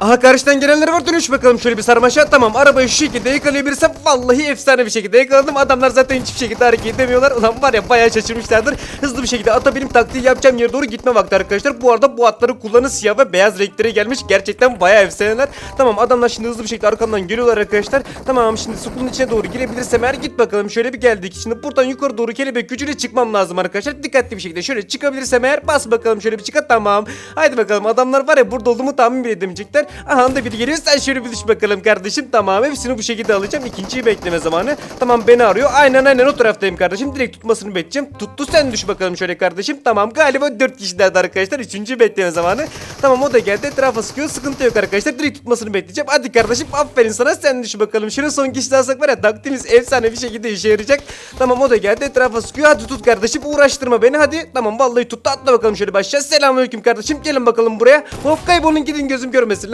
Aha karşıdan gelenler var dönüş bakalım şöyle bir sarmaşa. Tamam arabayı şu şekilde yakalayabilirsem vallahi efsane bir şekilde yakaladım. Adamlar zaten hiçbir şekilde hareket edemiyorlar. Ulan var ya bayağı şaşırmışlardır. Hızlı bir şekilde ata benim taktiği yapacağım yere doğru gitme vakti arkadaşlar. Bu arada bu atları kullanı siyah ve beyaz renklere gelmiş. Gerçekten bayağı efsaneler. Tamam adamlar şimdi hızlı bir şekilde arkamdan geliyorlar arkadaşlar. Tamam şimdi sukulun içine doğru girebilirsem eğer git bakalım. Şöyle bir geldik. Şimdi buradan yukarı doğru kelebek gücüyle çıkmam lazım arkadaşlar. Dikkatli bir şekilde şöyle çıkabilirsem eğer bas bakalım şöyle bir çıkat tamam. Haydi bakalım adamlar var ya burada olduğumu tahmin bile edemeyecekler. Aha da biri geliyor sen şöyle bir düş bakalım kardeşim. Tamam hepsini bu şekilde alacağım. İkinciyi bekleme zamanı. Tamam beni arıyor. Aynen aynen o taraftayım kardeşim. Direkt tutmasını bekleyeceğim. Tuttu sen düş bakalım şöyle kardeşim. Tamam galiba 4 kişilerdi arkadaşlar. Üçüncüyü bekleme zamanı. Tamam o da geldi. Etrafa sıkıyor. Sıkıntı yok arkadaşlar. Direkt tutmasını bekleyeceğim. Hadi kardeşim aferin sana sen düş bakalım. Şuraya son kişi alsak var ya taktiğimiz efsane bir şekilde işe yarayacak. Tamam o da geldi. Etrafa sıkıyor. Hadi tut kardeşim. Uğraştırma beni. Hadi. Tamam vallahi tuttu. Atla bakalım şöyle başla. Selamünaleyküm kardeşim. Gelin bakalım buraya. Hop kaybolun gidin gözüm görmesin. lan.